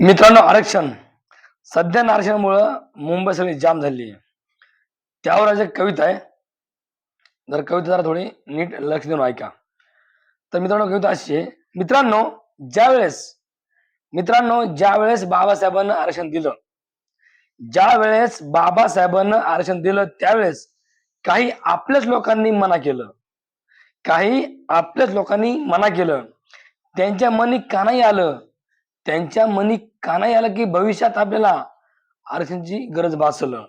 मित्रांनो आरक्षण. सध्या आरक्षणामुळं मुंबई सगळी जाम झाली. आहे त्यावर आज एक कविता आहे. जर कविता जरा थोडी नीट लक्ष देऊन ऐका. तर मित्रांनो कविता अशी आहे. मित्रांनो ज्यावेळेस मित्रांनो ज्यावेळेस बाबासाहेबांना आरक्षण दिलं ज्या वेळेस बाबासाहेबांना आरक्षण दिलं त्यावेळेस काही आपल्याच लोकांनी मना केलं. काही आपल्याच लोकांनी मना केलं. त्यांच्या मनी का नाही आलं. त्यांच्या मनी काना नाही आलं की भविष्यात आपल्याला आरक्षणाची गरज भासलं.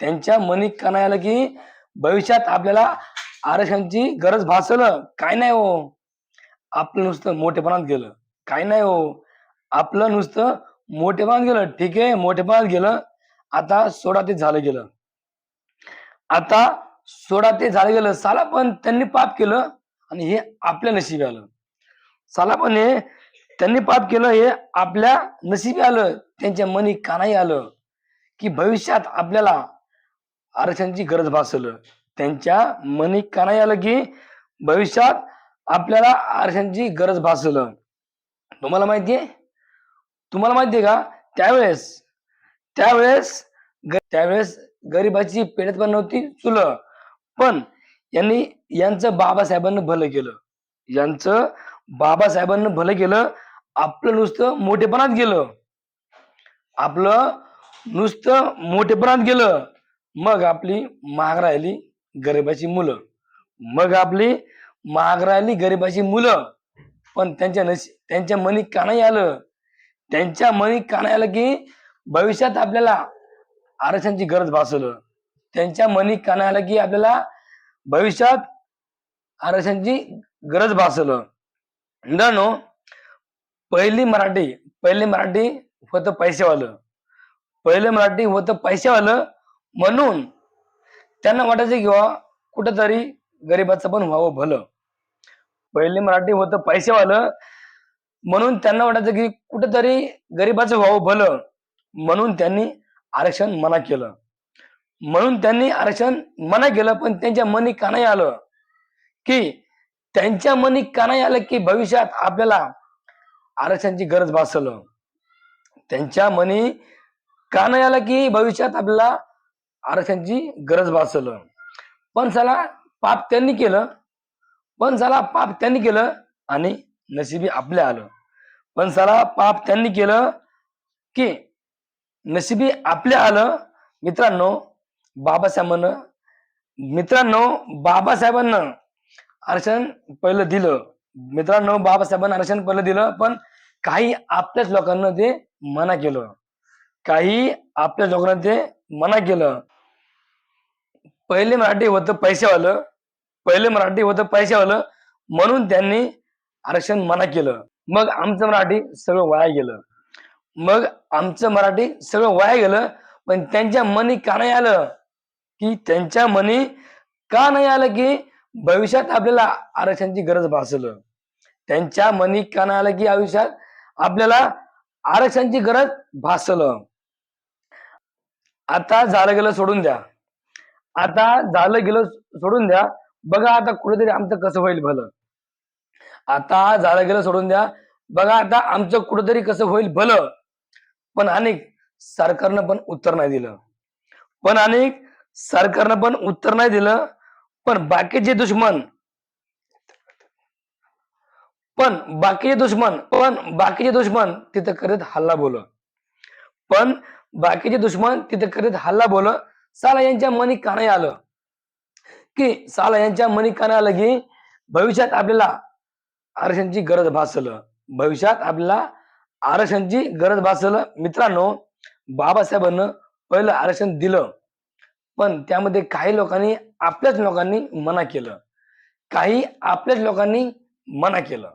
त्यांच्या मनी काना नाही आलं की भविष्यात आपल्याला आरक्षणाची गरज भासलं. काय नाही हो. आपलं नुसतं मोठेपणात गेलं. काय नाही हो. आपलं नुसतं मोठेपणात गेलं. ठीक आहे मोठेपणात गेलं. आता सोडा ते झालं गेलं. आता सोडा ते झालं गेलं. साला पण त्यांनी पाप केलं आणि हे आपल्या नशीब आलं. साला पण हे त्यांनी पाप केलं हे आपल्या नशिबी आलं त्यांच्या मनी का नाही आलं की भविष्यात आपल्याला आरक्षणाची गरज भासलं. त्यांच्या मनी का नाही आलं की भविष्यात आपल्याला आरक्षणाची गरज भासलं. तुम्हाला माहितीये तुम्हाला माहितीये का? त्यावेळेस त्यावेळेस ग- त्यावेळेस गरिबाची पेढत पण नव्हती चुलं. पण यांनी यांचं बाबासाहेबांना भलं केलं. यांचं बाबासाहेबांना भलं केलं. आपलं नुसतं मोठेपणात गेलं. आपलं नुसतं मोठेपणात गेलं. मग आपली महाग राहिली गरिबाची मुलं. मग आपली महाग राहिली गरिबाची मुलं. पण त्यांच्या नशी त्यांच्या मनी का नाही आलं. त्यांच्या मनी का नाही आलं की भविष्यात आपल्याला आरक्षणाची गरज भासलं त्यांच्या मनी का नाही आलं की आपल्याला भविष्यात आरक्षणाची गरज भासलं मित्रांनो पहिली मराठी पहिली मराठी होतं पैसेवालं. पहिलं मराठी होतं पैसेवालं म्हणून त्यांना वाटायचं किंवा कुठंतरी गरिबाचं पण व्हावं भलं. पहिले मराठी होतं पैसेवालं म्हणून त्यांना वाटायचं की कुठंतरी गरिबाचं व्हावं भलं म्हणून त्यांनी आरक्षण मना केलं. म्हणून त्यांनी आरक्षण मना केलं पण त्यांच्या मनी का नाही आलं? की त्यांच्या मनी का नाही आलं की भविष्यात आपल्याला आरक्षणाची गरज भासलं त्यांच्या मनी का नाही आलं की भविष्यात आपल्याला आरक्षणाची गरज भासलं पण चला पाप त्यांनी केलं. पण चला पाप त्यांनी केलं आणि नशिबी आपल्या आलं. पण चला पाप त्यांनी केलं की नशिबी आपल्या आलं. मित्रांनो बाबासाहेबांना मित्रांनो बाबासाहेबांना आरक्षण पहिलं दिलं. मित्रांनो बाबासाहेबांना आरक्षण पहिलं दिलं पण काही आपल्याच लोकांना ते मना केलं. काही आपल्याच लोकांना ते मना केलं. पहिले मराठी होतं पैसेवालं पहिले मराठी होतं पैसेवालं म्हणून त्यांनी आरक्षण मना केलं. मग आमचं मराठी सगळं वाया गेलं. मग आमचं मराठी सगळं वाया गेलं पण त्यांच्या मनी का नाही आलं? की त्यांच्या मनी का नाही आलं की भविष्यात आपल्याला आरक्षणाची गरज भासलं? त्यांच्या मनी का आलं की आयुष्यात आपल्याला आरक्षणाची गरज भासल. आता झालं गेलं सोडून द्या. आता झालं गेलं सोडून द्या. बघा आता कुठेतरी आमचं कसं होईल भलं. आता झालं गेलं सोडून द्या. बघा आता आमचं कुठेतरी कसं होईल भलं. पण अनेक सरकारनं पण उत्तर नाही दिलं. पण अनेक सरकारनं पण उत्तर नाही दिलं. पण बाकीचे दुश्मन पण बाकीचे दुश्मन पण बाकीचे दुश्मन तिथं करीत हल्ला बोल पण बाकीचे दुश्मन तिथं करीत हल्ला बोल साला यांच्या मनी का नाही आलं. की साला यांच्या मनी का नाही आलं की भविष्यात आपल्याला आरक्षणची गरज भासल. भविष्यात आपल्याला आरक्षणची गरज भासल. मित्रांनो बाबासाहेबांना पहिलं आरक्षण दिलं. पण त्यामध्ये काही लोकांनी आपल्याच लोकांनी मना केलं. काही आपल्याच लोकांनी मना केलं.